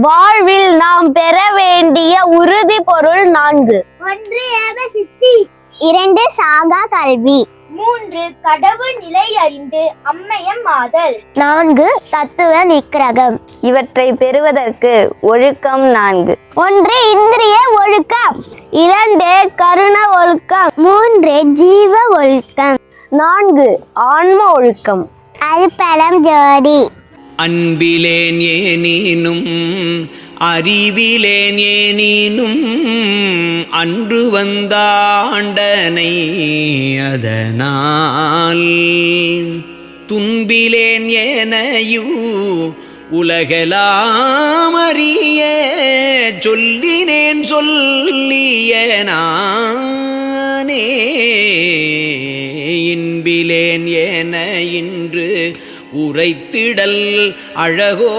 வாழ்வில் நாம் பெற வேண்டிய உறுதி பொருள் நான்கு. ஒன்று ஏவ சித்தி இரண்டு சாகா கல்வி மூன்று கடவுள் நிலை அறிந்து அம்மையம் ஆதல். நான்கு தத்துவ நிக்கிரகம் இவற்றை பெறுவதற்கு ஒழுக்கம் நான்கு. ஒன்று இந்திரிய ஒழுக்கம் இரண்டு கருண ஒழுக்கம் மூன்று ஜீவ ஒழுக்கம். நான்கு ஆன்ம ஒழுக்கம். அல்பலம் ஜோடி அன்பிலேன் ஏனீனும் அறிவிலேன் ஏனீனும் அன்று வந்தாண்டனை அதனால். துன்பிலேன் ஏனையூ உலகலாமறிய சொல்லினேன் சொல்லிய நானே. இன்பிலேன் என இன்று உரைத்திடல் அழகோ